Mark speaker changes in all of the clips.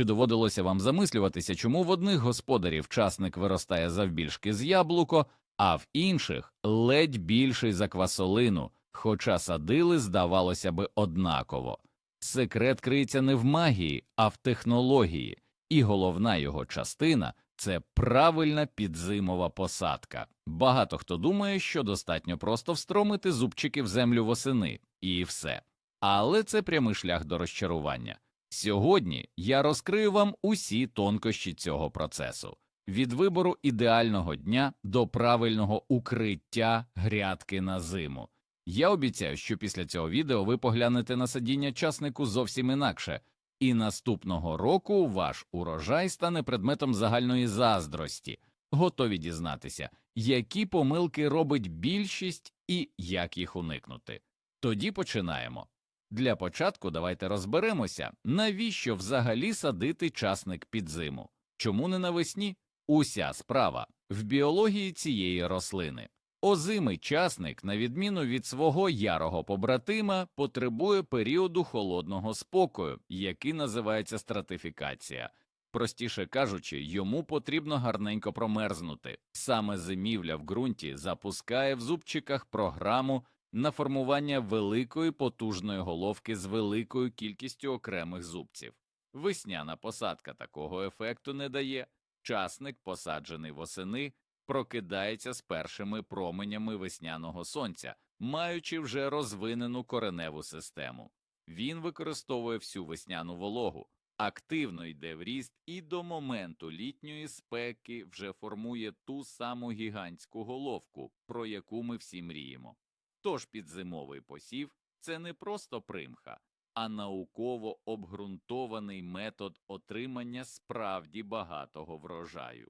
Speaker 1: Чи доводилося вам замислюватися, чому в одних господарів часник виростає завбільшки з яблуко, а в інших ледь більший за квасолину, хоча садили, здавалося би, однаково. Секрет криється не в магії, а в технології, і головна його частина це правильна підзимова посадка. Багато хто думає, що достатньо просто встромити зубчики в землю восени, і все. Але це прямий шлях до розчарування. Сьогодні я розкрию вам усі тонкощі цього процесу від вибору ідеального дня до правильного укриття грядки на зиму. Я обіцяю, що після цього відео ви поглянете на садіння часнику зовсім інакше, і наступного року ваш урожай стане предметом загальної заздрості. Готові дізнатися, які помилки робить більшість і як їх уникнути. Тоді починаємо. Для початку давайте розберемося, навіщо взагалі садити часник під зиму. Чому не навесні? Уся справа в біології цієї рослини. Озимий часник, на відміну від свого ярого побратима, потребує періоду холодного спокою, який називається стратифікація. Простіше кажучи, йому потрібно гарненько промерзнути. Саме зимівля в ґрунті запускає в зубчиках програму на формування великої потужної головки з великою кількістю окремих зубців. Весняна посадка такого ефекту не дає. Часник, посаджений восени, прокидається з першими променями весняного сонця, маючи вже розвинену кореневу систему. Він використовує всю весняну вологу, активно йде в ріст і до моменту літньої спеки вже формує ту саму гігантську головку, про яку ми всі мріємо. Тож підзимовий посів це не просто примха, а науково обґрунтований метод отримання справді багатого врожаю.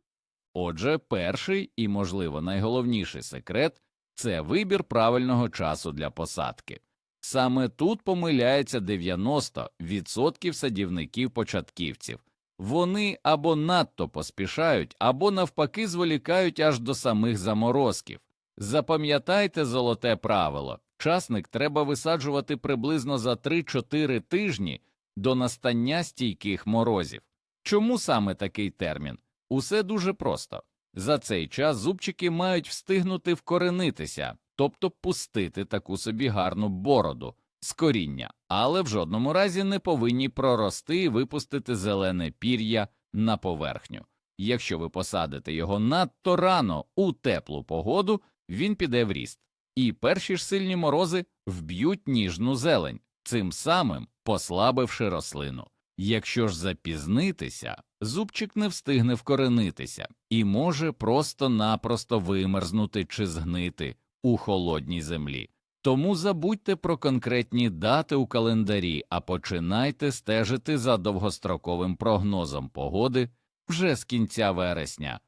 Speaker 1: Отже, перший і, можливо, найголовніший секрет це вибір правильного часу для посадки. Саме тут помиляється 90% садівників-початківців. Вони або надто поспішають, або навпаки зволікають аж до самих заморозків. Запам'ятайте золоте правило часник треба висаджувати приблизно за 3-4 тижні до настання стійких морозів. Чому саме такий термін? Усе дуже просто. За цей час зубчики мають встигнути вкоренитися, тобто пустити таку собі гарну бороду з коріння, але в жодному разі не повинні прорости і випустити зелене пір'я на поверхню. Якщо ви посадите його надто рано у теплу погоду, він піде в ріст, і перші ж сильні морози вб'ють ніжну зелень, цим самим послабивши рослину. Якщо ж запізнитися, зубчик не встигне вкоренитися і може просто-напросто вимерзнути чи згнити у холодній землі. Тому забудьте про конкретні дати у календарі, а починайте стежити за довгостроковим прогнозом погоди вже з кінця вересня.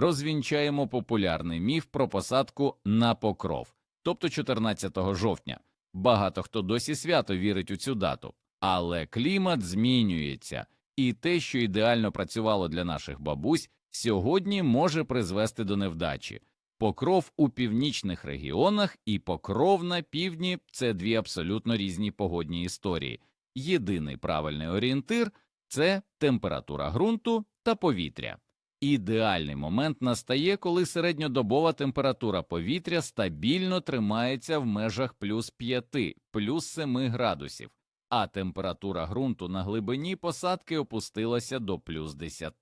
Speaker 1: Розвінчаємо популярний міф про посадку на покров, тобто 14 жовтня. Багато хто досі свято вірить у цю дату, але клімат змінюється, і те, що ідеально працювало для наших бабусь, сьогодні може призвести до невдачі. Покров у північних регіонах і покров на півдні це дві абсолютно різні погодні історії. Єдиний правильний орієнтир це температура ґрунту та повітря. Ідеальний момент настає, коли середньодобова температура повітря стабільно тримається в межах плюс 5, плюс 7 градусів, а температура ґрунту на глибині посадки опустилася до плюс 10.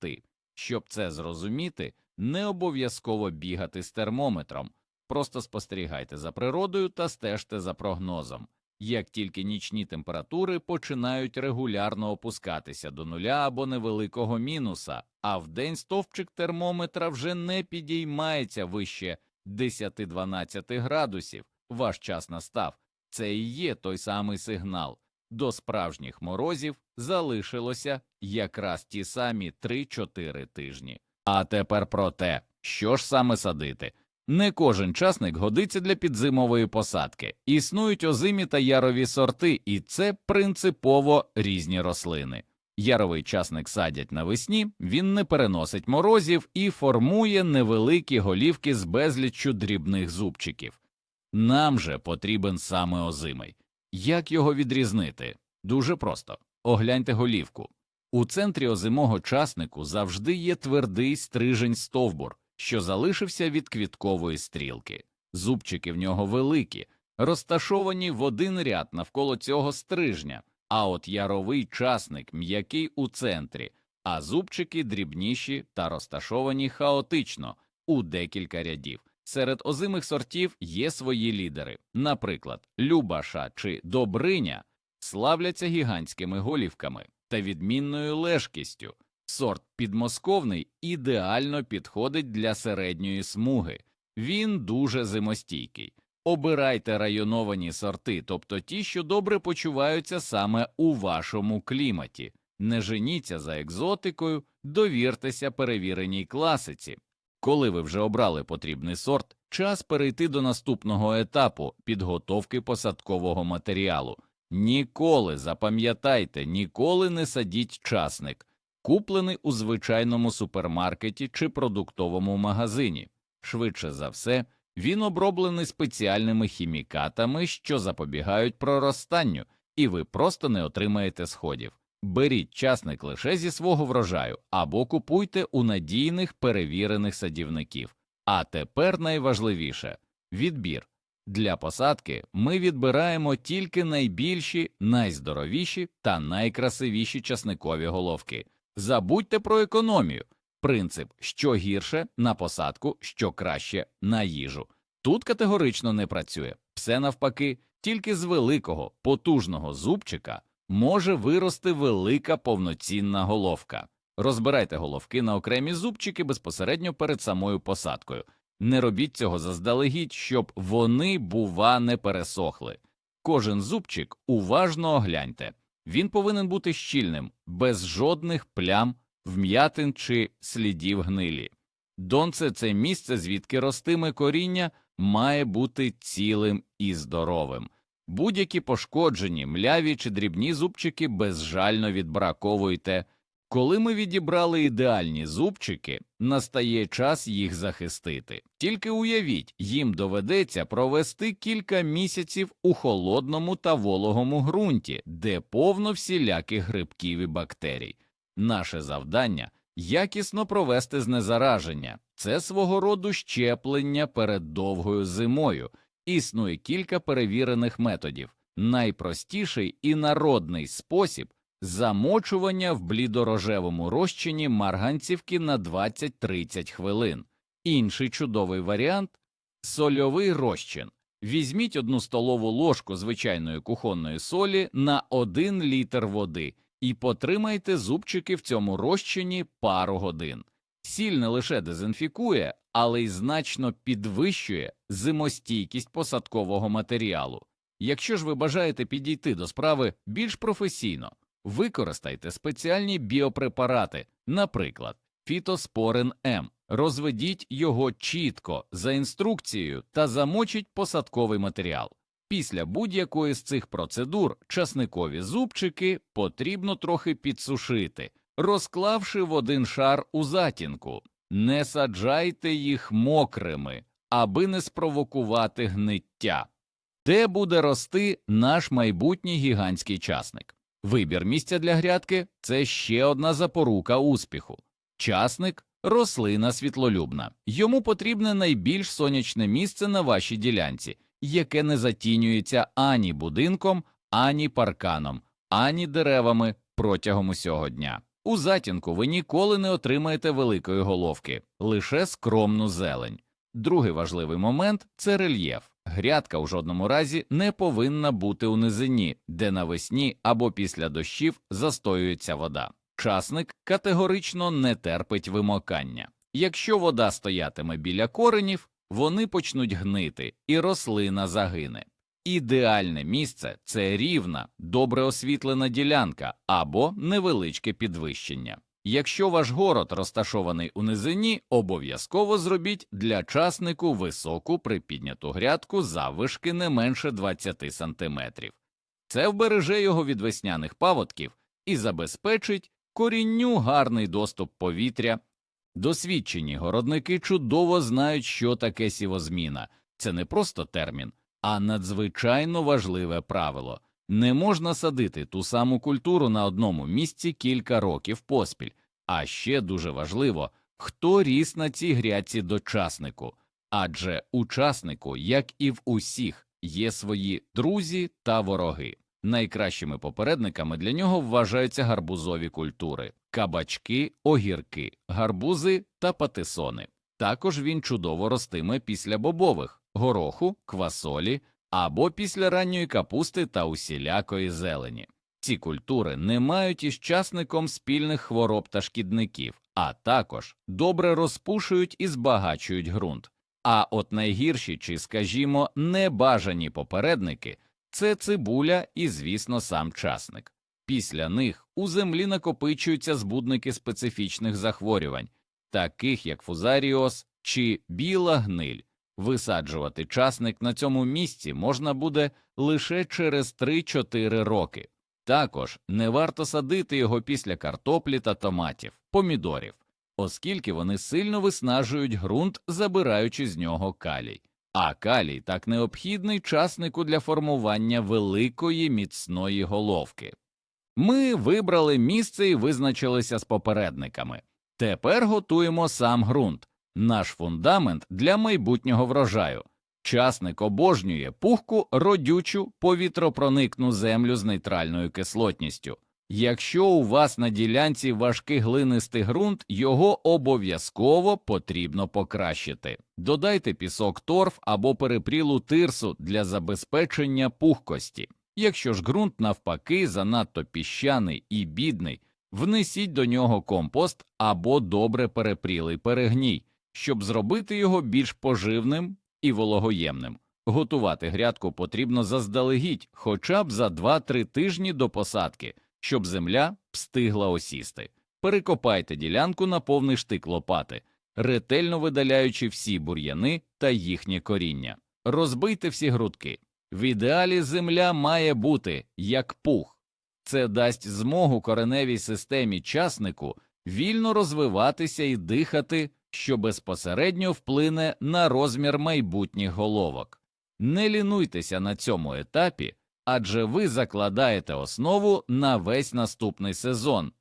Speaker 1: Щоб це зрозуміти, не обов'язково бігати з термометром, просто спостерігайте за природою та стежте за прогнозом. Як тільки нічні температури починають регулярно опускатися до нуля або невеликого мінуса, а вдень стовпчик термометра вже не підіймається вище 10-12 градусів, ваш час настав. Це і є той самий сигнал. До справжніх морозів залишилося якраз ті самі 3-4 тижні. А тепер про те, що ж саме садити. Не кожен часник годиться для підзимової посадки. Існують озимі та ярові сорти, і це принципово різні рослини. Яровий часник садять навесні, він не переносить морозів і формує невеликі голівки з безліччю дрібних зубчиків. Нам же потрібен саме озимий. Як його відрізнити? Дуже просто огляньте голівку. У центрі озимого часнику завжди є твердий стрижень стовбур, що залишився від квіткової стрілки. Зубчики в нього великі, розташовані в один ряд навколо цього стрижня, а от яровий часник м'який у центрі, а зубчики дрібніші та розташовані хаотично у декілька рядів. Серед озимих сортів є свої лідери, наприклад, Любаша чи Добриня славляться гігантськими голівками та відмінною лежкістю. Сорт підмосковний ідеально підходить для середньої смуги. Він дуже зимостійкий. Обирайте районовані сорти, тобто ті, що добре почуваються саме у вашому кліматі. Не женіться за екзотикою, довіртеся перевіреній класиці. Коли ви вже обрали потрібний сорт, час перейти до наступного етапу підготовки посадкового матеріалу. Ніколи запам'ятайте, ніколи не садіть часник, куплений у звичайному супермаркеті чи продуктовому магазині. Швидше за все, він оброблений спеціальними хімікатами, що запобігають проростанню, і ви просто не отримаєте сходів. Беріть часник лише зі свого врожаю або купуйте у надійних перевірених садівників. А тепер найважливіше відбір. Для посадки ми відбираємо тільки найбільші, найздоровіші та найкрасивіші часникові головки. Забудьте про економію. Принцип що гірше на посадку, що краще на їжу. Тут категорично не працює. Все навпаки, тільки з великого, потужного зубчика може вирости велика повноцінна головка. Розбирайте головки на окремі зубчики безпосередньо перед самою посадкою. Не робіть цього заздалегідь, щоб вони, бува, не пересохли. Кожен зубчик уважно огляньте. Він повинен бути щільним, без жодних плям, вм'ятин чи слідів гнилі. Донце це місце, звідки ростиме коріння, має бути цілим і здоровим. Будь-які пошкоджені, мляві чи дрібні зубчики безжально відбраковуйте. Коли ми відібрали ідеальні зубчики, настає час їх захистити. Тільки уявіть, їм доведеться провести кілька місяців у холодному та вологому ґрунті, де повно всіляких грибків і бактерій. Наше завдання якісно провести знезараження, це свого роду щеплення перед довгою зимою. Існує кілька перевірених методів. Найпростіший і народний спосіб замочування в блідорожевому розчині марганцівки на 20-30 хвилин. Інший чудовий варіант сольовий розчин. Візьміть одну столову ложку звичайної кухонної солі на 1 літр води і потримайте зубчики в цьому розчині пару годин. Сіль не лише дезінфікує, але й значно підвищує зимостійкість посадкового матеріалу. Якщо ж ви бажаєте підійти до справи більш професійно, використайте спеціальні біопрепарати, наприклад, фітоспорин М, розведіть його чітко за інструкцією та замочіть посадковий матеріал. Після будь-якої з цих процедур часникові зубчики потрібно трохи підсушити, розклавши в один шар у затінку. Не саджайте їх мокрими, аби не спровокувати гниття. Де буде рости наш майбутній гігантський часник? Вибір місця для грядки це ще одна запорука успіху. Часник рослина світлолюбна. Йому потрібне найбільш сонячне місце на вашій ділянці, яке не затінюється ані будинком, ані парканом, ані деревами протягом усього дня. У затінку ви ніколи не отримаєте великої головки, лише скромну зелень. Другий важливий момент це рельєф. Грядка у жодному разі не повинна бути у низині, де навесні або після дощів застоюється вода. Часник категорично не терпить вимокання. Якщо вода стоятиме біля коренів, вони почнуть гнити, і рослина загине. Ідеальне місце це рівна, добре освітлена ділянка або невеличке підвищення. Якщо ваш город розташований у низині, обов'язково зробіть для часнику високу припідняту грядку заввишки не менше 20 см. Це вбереже його від весняних паводків і забезпечить корінню гарний доступ повітря. Досвідчені городники чудово знають, що таке сівозміна. Це не просто термін, а надзвичайно важливе правило. Не можна садити ту саму культуру на одному місці кілька років поспіль. А ще дуже важливо, хто ріс на цій грядці до часнику. Адже у часнику, як і в усіх, є свої друзі та вороги. Найкращими попередниками для нього вважаються гарбузові культури кабачки, огірки, гарбузи та патисони. Також він чудово ростиме після бобових, гороху, квасолі або після ранньої капусти та усілякої зелені. Ці культури не мають із часником спільних хвороб та шкідників, а також добре розпушують і збагачують ґрунт. А от найгірші чи, скажімо, небажані попередники це цибуля і, звісно, сам часник. Після них у землі накопичуються збудники специфічних захворювань, таких як фузаріоз чи біла гниль. Висаджувати часник на цьому місці можна буде лише через 3-4 роки. Також не варто садити його після картоплі та томатів, помідорів, оскільки вони сильно виснажують ґрунт, забираючи з нього калій. А калій так необхідний часнику для формування великої міцної головки. Ми вибрали місце і визначилися з попередниками. Тепер готуємо сам ґрунт, наш фундамент для майбутнього врожаю. Часник обожнює пухку, родючу, повітропроникну землю з нейтральною кислотністю. Якщо у вас на ділянці важкий глинистий ґрунт, його обов'язково потрібно покращити. Додайте пісок торф або перепрілу тирсу для забезпечення пухкості. Якщо ж ґрунт навпаки занадто піщаний і бідний, внесіть до нього компост або добре перепрілий перегній, щоб зробити його більш поживним і вологоємним. Готувати грядку потрібно заздалегідь хоча б за 2-3 тижні до посадки, щоб земля встигла осісти. Перекопайте ділянку на повний штик лопати, ретельно видаляючи всі бур'яни та їхнє коріння. Розбийте всі грудки. В ідеалі земля має бути як пух. Це дасть змогу кореневій системі часнику вільно розвиватися і дихати, що безпосередньо вплине на розмір майбутніх головок. Не лінуйтеся на цьому етапі, адже ви закладаєте основу на весь наступний сезон.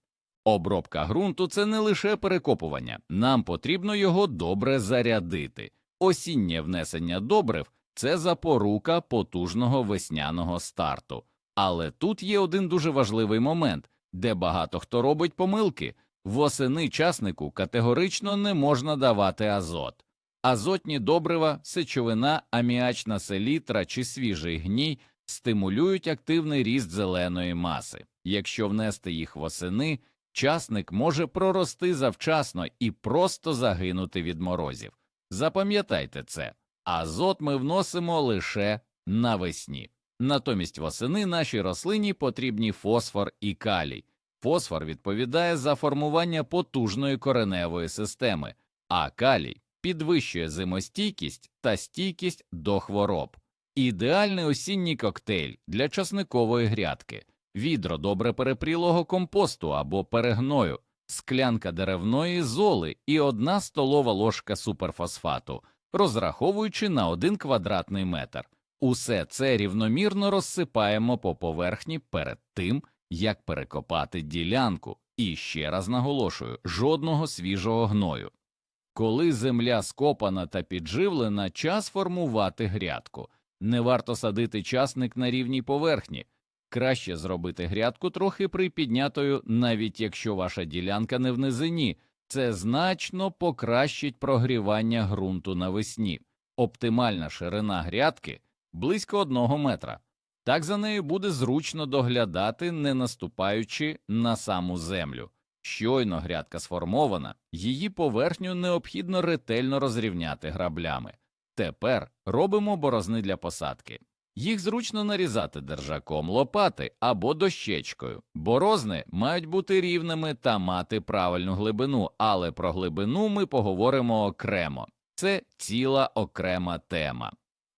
Speaker 1: Обробка ґрунту це не лише перекопування, нам потрібно його добре зарядити. Осіннє внесення добрив це запорука потужного весняного старту. Але тут є один дуже важливий момент, де багато хто робить помилки. Восени часнику категорично не можна давати азот. Азотні добрива, сечовина, аміачна селітра чи свіжий гній стимулюють активний ріст зеленої маси. Якщо внести їх восени, часник може прорости завчасно і просто загинути від морозів. Запам'ятайте це. Азот ми вносимо лише навесні. Натомість восени нашій рослині потрібні фосфор і калій. Фосфор відповідає за формування потужної кореневої системи, а калій підвищує зимостійкість та стійкість до хвороб. Ідеальний осінній коктейль для часникової грядки, відро добре перепрілого компосту або перегною, склянка деревної золи і одна столова ложка суперфосфату, розраховуючи на один квадратний метр. Усе це рівномірно розсипаємо по поверхні перед тим, як перекопати ділянку, і ще раз наголошую жодного свіжого гною. Коли земля скопана та підживлена, час формувати грядку. Не варто садити часник на рівній поверхні. Краще зробити грядку трохи припіднятою, навіть якщо ваша ділянка не в низині. Це значно покращить прогрівання ґрунту навесні. Оптимальна ширина грядки близько одного метра. Так за нею буде зручно доглядати, не наступаючи на саму землю. Щойно грядка сформована, її поверхню необхідно ретельно розрівняти граблями. Тепер робимо борозни для посадки. Їх зручно нарізати держаком лопати або дощечкою. Борозни мають бути рівними та мати правильну глибину, але про глибину ми поговоримо окремо. Це ціла окрема тема.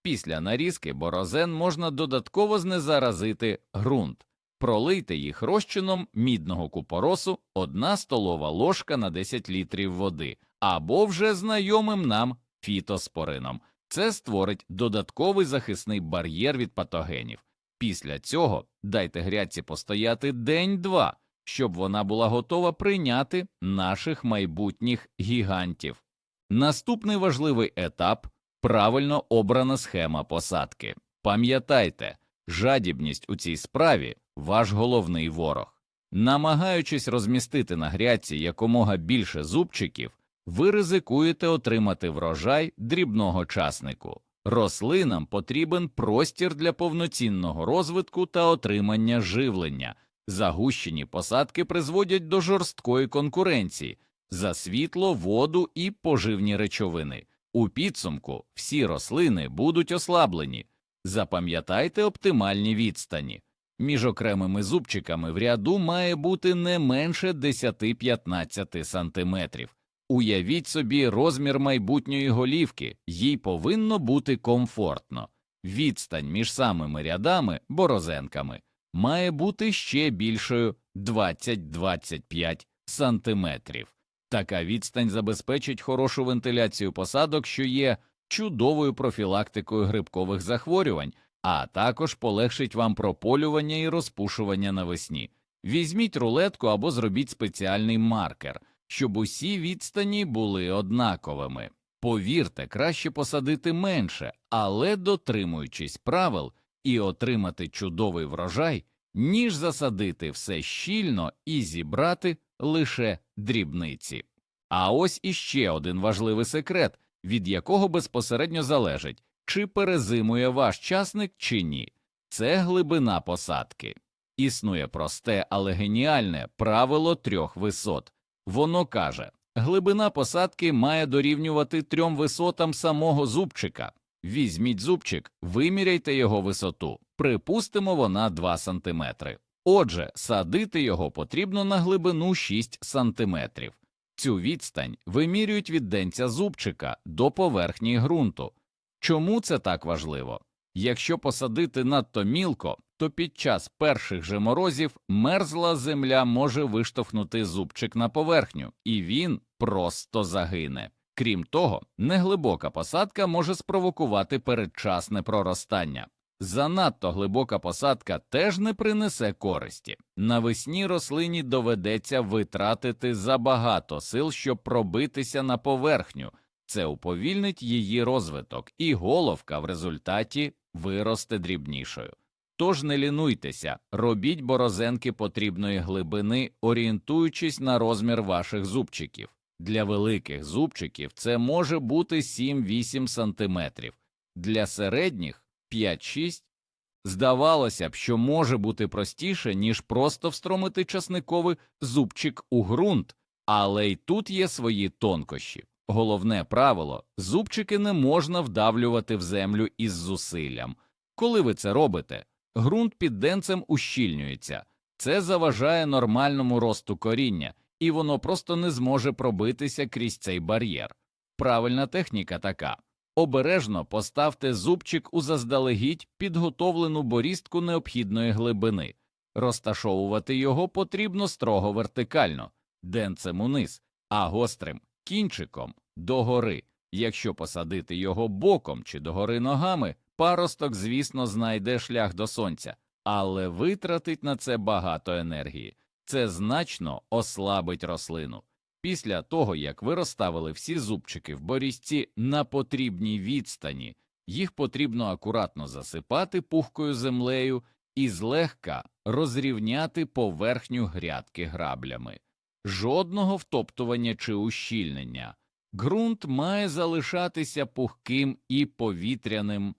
Speaker 1: Після нарізки борозен можна додатково знезаразити ґрунт. Пролийте їх розчином мідного купоросу 1 столова ложка на 10 літрів води, або вже знайомим нам фітоспорином. Це створить додатковий захисний бар'єр від патогенів. Після цього дайте грядці постояти день-два, щоб вона була готова прийняти наших майбутніх гігантів. Наступний важливий етап правильно обрана схема посадки. Пам'ятайте, жадібність у цій справі ваш головний ворог. Намагаючись розмістити на грядці якомога більше зубчиків, ви ризикуєте отримати врожай дрібного часнику. Рослинам потрібен простір для повноцінного розвитку та отримання живлення. Загущені посадки призводять до жорсткої конкуренції за світло, воду і поживні речовини. У підсумку всі рослини будуть ослаблені. Запам'ятайте оптимальні відстані. Між окремими зубчиками в ряду має бути не менше 10-15 сантиметрів. Уявіть собі розмір майбутньої голівки, їй повинно бути комфортно. Відстань між самими рядами борозенками має бути ще більшою 20-25 сантиметрів. Така відстань забезпечить хорошу вентиляцію посадок, що є чудовою профілактикою грибкових захворювань, а також полегшить вам прополювання і розпушування навесні. Візьміть рулетку або зробіть спеціальний маркер, щоб усі відстані були однаковими. Повірте, краще посадити менше, але дотримуючись правил і отримати чудовий врожай, ніж засадити все щільно і зібрати лише дрібниці. А ось іще один важливий секрет, від якого безпосередньо залежить, чи перезимує ваш часник чи ні. Це глибина посадки. Існує просте, але геніальне правило трьох висот. Воно каже, глибина посадки має дорівнювати трьом висотам самого зубчика. Візьміть зубчик, виміряйте його висоту, припустимо, вона 2 см. Отже, садити його потрібно на глибину 6 см. Цю відстань вимірюють від денця зубчика до поверхні ґрунту. Чому це так важливо? Якщо посадити надто мілко, то під час перших же морозів мерзла земля може виштовхнути зубчик на поверхню, і він просто загине. Крім того, неглибока посадка може спровокувати передчасне проростання. Занадто глибока посадка теж не принесе користі. Навесні рослині доведеться витратити забагато сил, щоб пробитися на поверхню. Це уповільнить її розвиток, і головка в результаті виросте дрібнішою. Тож не лінуйтеся, робіть борозенки потрібної глибини, орієнтуючись на розмір ваших зубчиків. Для великих зубчиків це може бути 7-8 см, для середніх 5-6. Здавалося б, що може бути простіше, ніж просто встромити часниковий зубчик у ґрунт, але й тут є свої тонкощі. Головне правило зубчики не можна вдавлювати в землю із зусиллям. Коли ви це робите, ґрунт під денцем ущільнюється, це заважає нормальному росту коріння, і воно просто не зможе пробитися крізь цей бар'єр. Правильна техніка така обережно поставте зубчик у заздалегідь підготовлену борістку необхідної глибини, розташовувати його потрібно строго вертикально, денцем униз, а гострим кінчиком догори. Якщо посадити його боком чи догори ногами, паросток, звісно, знайде шлях до сонця, але витратить на це багато енергії. Це значно ослабить рослину. Після того, як ви розставили всі зубчики в борізці на потрібній відстані, їх потрібно акуратно засипати пухкою землею і злегка розрівняти поверхню грядки граблями. Жодного втоптування чи ущільнення. Ґрунт має залишатися пухким і повітряним.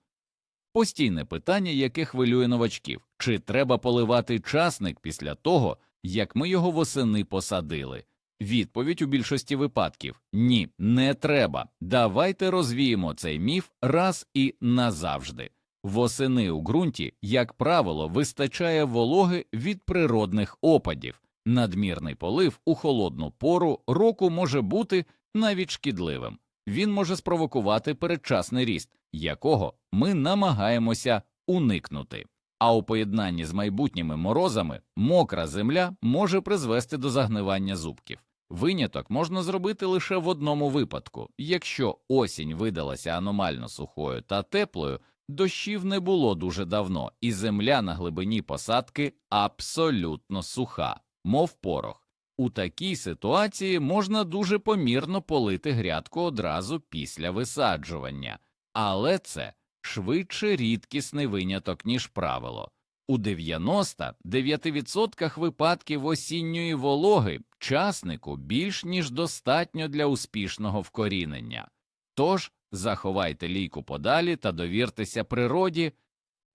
Speaker 1: Постійне питання, яке хвилює новачків чи треба поливати часник після того, як ми його восени посадили? Відповідь у більшості випадків ні, не треба. Давайте розвіємо цей міф раз і назавжди. Восени у ґрунті, як правило, вистачає вологи від природних опадів. Надмірний полив у холодну пору року може бути навіть шкідливим. Він може спровокувати передчасний ріст, якого ми намагаємося уникнути. А у поєднанні з майбутніми морозами мокра земля може призвести до загнивання зубків. Виняток можна зробити лише в одному випадку якщо осінь видалася аномально сухою та теплою, Дощів не було дуже давно, і земля на глибині посадки абсолютно суха, мов порох. У такій ситуації можна дуже помірно полити грядку одразу після висаджування, але це швидше рідкісний виняток, ніж правило. У 99% випадків осінньої вологи часнику більш ніж достатньо для успішного вкорінення. Тож заховайте лійку подалі та довіртеся природі.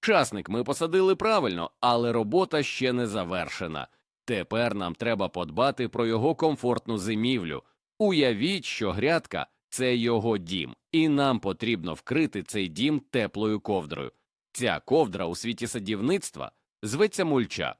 Speaker 2: Часник ми посадили правильно, але робота ще не завершена. Тепер нам треба подбати про його комфортну зимівлю. Уявіть, що грядка це його дім, і нам потрібно вкрити цей дім теплою ковдрою. Ця ковдра у світі садівництва зветься мульча.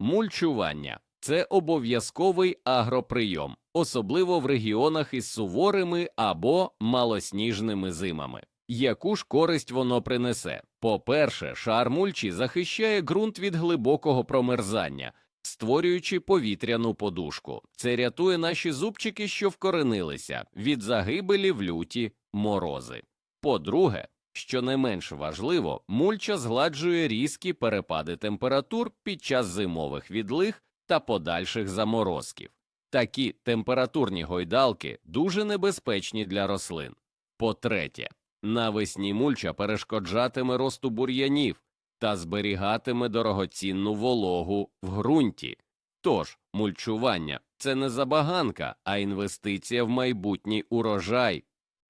Speaker 2: Мульчування це обов'язковий агроприйом, особливо в регіонах із суворими або малосніжними зимами. Яку ж користь воно принесе? По-перше, шар мульчі захищає ґрунт від глибокого промерзання, створюючи повітряну подушку. Це рятує наші зубчики, що вкоренилися, від загибелі в люті морози. По-друге, що не менш важливо, мульча згладжує різкі перепади температур під час зимових відлиг та подальших заморозків. Такі температурні гойдалки дуже небезпечні для рослин. По-третє, навесні мульча перешкоджатиме росту бур'янів та зберігатиме дорогоцінну вологу в ґрунті. Тож, мульчування це не забаганка, а інвестиція в майбутній урожай.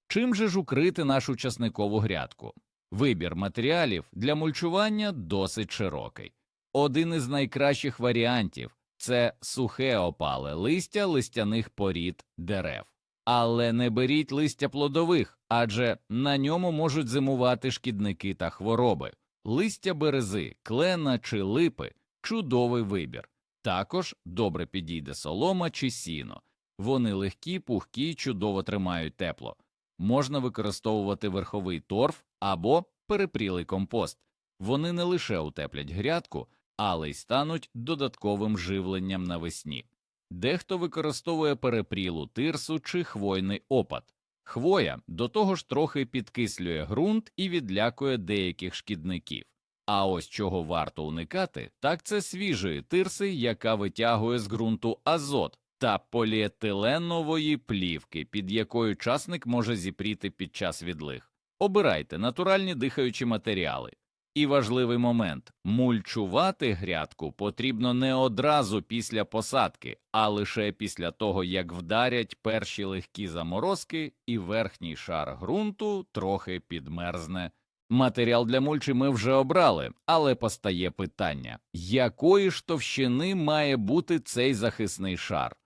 Speaker 1: Чим же ж укрити нашу часникову грядку? Вибір матеріалів для мульчування досить широкий. Один із найкращих варіантів це сухе опале листя листяних порід дерев. Але не беріть листя плодових, адже на ньому можуть зимувати шкідники та хвороби. Листя берези, клена чи липи чудовий вибір. Також добре підійде солома чи сіно. Вони легкі, пухкі, чудово тримають тепло. Можна використовувати верховий торф або перепрілий компост. Вони не лише утеплять грядку, але й стануть додатковим живленням навесні. Дехто використовує перепрілу тирсу чи хвойний опад. Хвоя до того ж трохи підкислює ґрунт і відлякує деяких шкідників. А ось чого варто уникати, так це свіжої тирси, яка витягує з ґрунту азот, та поліетиленової плівки, під якою часник може зіпріти під час відлиг. Обирайте натуральні дихаючі матеріали. І важливий момент мульчувати грядку потрібно не одразу після посадки, а лише після того, як вдарять перші легкі заморозки і верхній шар ґрунту трохи підмерзне. Матеріал для мульчі ми вже обрали, але постає питання, якої ж товщини має бути цей захисний шар?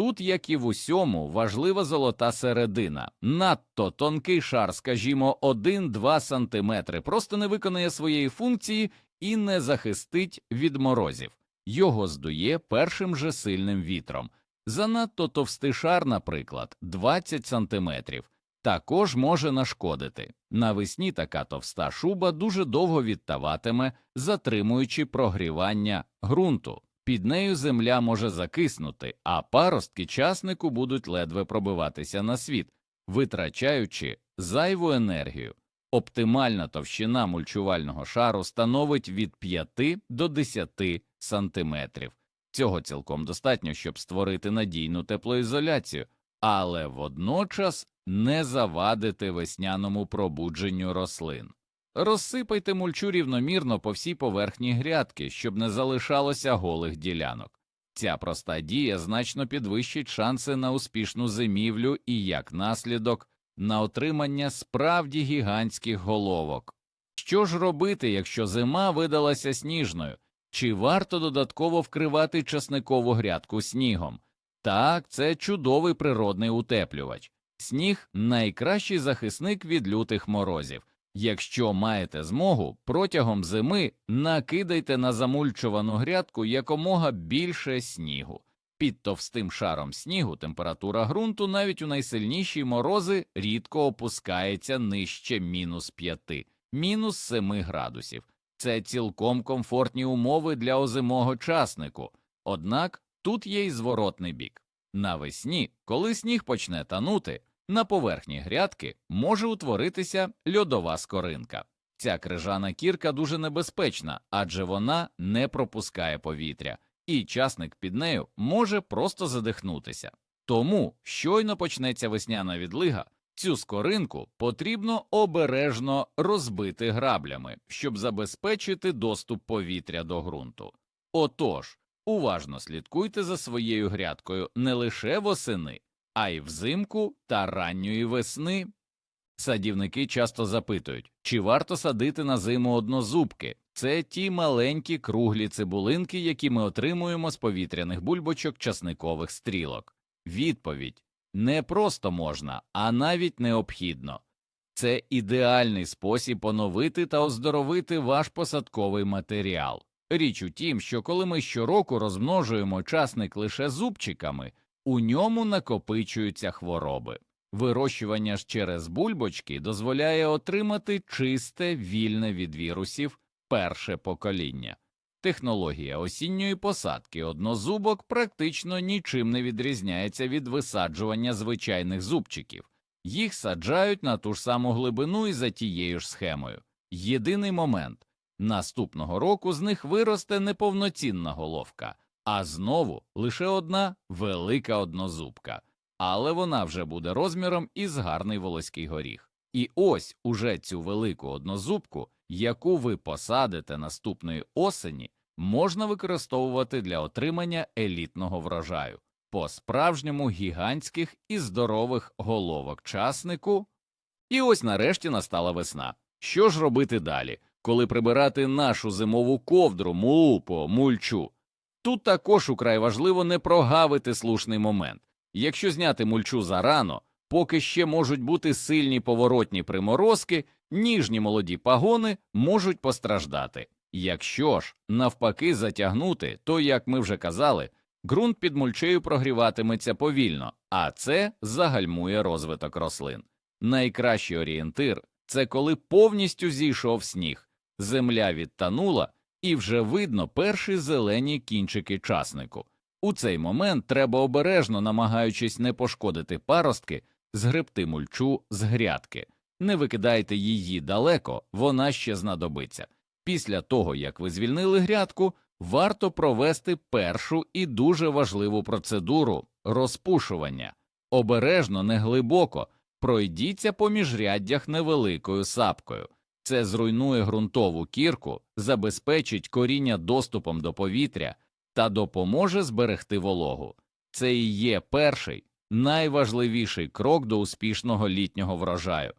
Speaker 1: Тут, як і в усьому, важлива золота середина. Надто тонкий шар, скажімо, 1-2 см, просто не виконує своєї функції і не захистить від морозів. Його здує першим же сильним вітром. Занадто товстий шар, наприклад, 20 см, також може нашкодити. Навесні така товста шуба дуже довго відтаватиме, затримуючи прогрівання ґрунту. Під нею земля може закиснути, а паростки часнику будуть ледве пробиватися на світ, витрачаючи зайву енергію. Оптимальна товщина мульчувального шару становить від 5 до 10 сантиметрів. Цього цілком достатньо, щоб створити надійну теплоізоляцію, але водночас не завадити весняному пробудженню рослин. Розсипайте мульчу рівномірно по всій поверхні грядки, щоб не залишалося голих ділянок. Ця проста дія значно підвищить шанси на успішну зимівлю і, як наслідок, на отримання справді гігантських головок. Що ж робити, якщо зима видалася сніжною? Чи варто додатково вкривати часникову грядку снігом? Так, це чудовий природний утеплювач. Сніг найкращий захисник від лютих морозів. Якщо маєте змогу, протягом зими накидайте на замульчувану грядку якомога більше снігу. Під товстим шаром снігу температура ґрунту навіть у найсильніші морози рідко опускається нижче мінус 5, мінус 7 градусів. Це цілком комфортні умови для озимого часнику. Однак тут є й зворотний бік. Навесні, коли сніг почне танути, на поверхні грядки може утворитися льодова скоринка. Ця крижана кірка дуже небезпечна, адже вона не пропускає повітря, і часник під нею може просто задихнутися. Тому щойно почнеться весняна відлига, цю скоринку потрібно обережно розбити граблями, щоб забезпечити доступ повітря до ґрунту. Отож, уважно слідкуйте за своєю грядкою не лише восени, а й взимку та ранньої весни. Садівники часто запитують, чи варто садити на зиму однозубки. Це ті маленькі круглі цибулинки, які ми отримуємо з повітряних бульбочок часникових стрілок. Відповідь не просто можна, а навіть необхідно. Це ідеальний спосіб оновити та оздоровити ваш посадковий матеріал. Річ у тім, що коли ми щороку розмножуємо часник лише зубчиками, у ньому накопичуються хвороби. Вирощування ж через бульбочки дозволяє отримати чисте, вільне від вірусів перше покоління. Технологія осінньої посадки однозубок практично нічим не відрізняється від висаджування звичайних зубчиків. Їх саджають на ту ж саму глибину і за тією ж схемою. Єдиний момент наступного року з них виросте не повноцінна головка, а знову лише одна велика однозубка, але вона вже буде розміром із гарний волоський горіх. І ось уже цю велику однозубку, яку ви посадите наступної осені, можна використовувати для отримання елітного врожаю, по справжньому гігантських і здорових головок часнику. І ось нарешті настала весна. Що ж робити далі, коли прибирати нашу зимову ковдру, мулпо, мульчу? Тут також украй важливо не прогавити слушний момент. Якщо зняти мульчу зарано, поки ще можуть бути сильні поворотні приморозки, ніжні молоді пагони можуть постраждати. Якщо ж навпаки затягнути, то, як ми вже казали, ґрунт під мульчею прогріватиметься повільно, а це загальмує розвиток рослин. Найкращий орієнтир це коли повністю зійшов сніг, земля відтанула, і вже видно перші зелені кінчики часнику. У цей момент треба обережно, намагаючись не пошкодити паростки, згребти мульчу з грядки. Не викидайте її далеко, вона ще знадобиться. Після того, як ви звільнили грядку, варто провести першу і дуже важливу процедуру розпушування. Обережно, не глибоко, пройдіться по міжряддях невеликою сапкою. Це зруйнує ґрунтову кірку, забезпечить коріння доступом до повітря та допоможе зберегти вологу. Це і є перший, найважливіший крок до успішного літнього врожаю.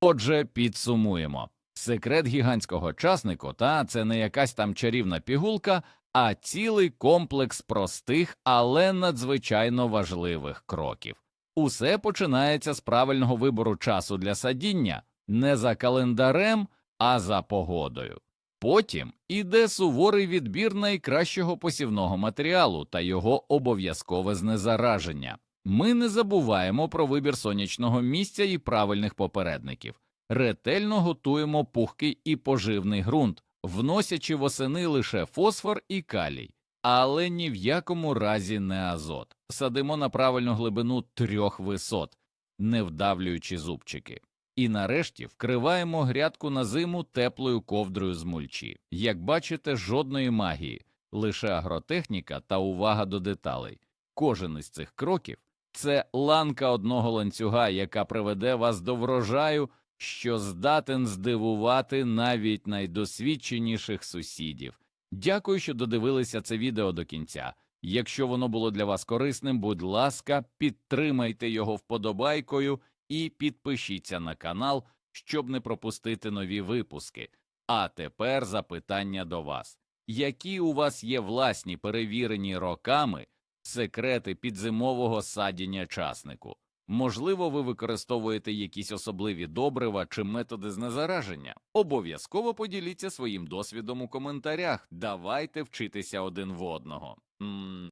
Speaker 1: Отже, підсумуємо. Секрет гігантського часнику та це не якась там чарівна пігулка, а цілий комплекс простих, але надзвичайно важливих кроків. Усе починається з правильного вибору часу для садіння не за календарем, а за погодою. Потім іде суворий відбір найкращого посівного матеріалу та його обов'язкове знезараження. Ми не забуваємо про вибір сонячного місця і правильних попередників. Ретельно готуємо пухкий і поживний ґрунт, вносячи восени лише фосфор і калій, але ні в якому разі не азот. Садимо на правильну глибину трьох висот, не вдавлюючи зубчики. І нарешті вкриваємо грядку на зиму теплою ковдрою з мульчі. Як бачите, жодної магії, лише агротехніка та увага до деталей. Кожен із цих кроків це ланка одного ланцюга, яка приведе вас до врожаю, що здатен здивувати навіть найдосвідченіших сусідів. Дякую, що додивилися це відео до кінця. Якщо воно було для вас корисним, будь ласка, підтримайте його вподобайкою і підпишіться на канал, щоб не пропустити нові випуски. А тепер запитання до вас: які у вас є власні перевірені роками секрети підзимового садіння часнику? Можливо, ви використовуєте якісь особливі добрива чи методи знезараження? Обов'язково поділіться своїм досвідом у коментарях. Давайте вчитися один в одного.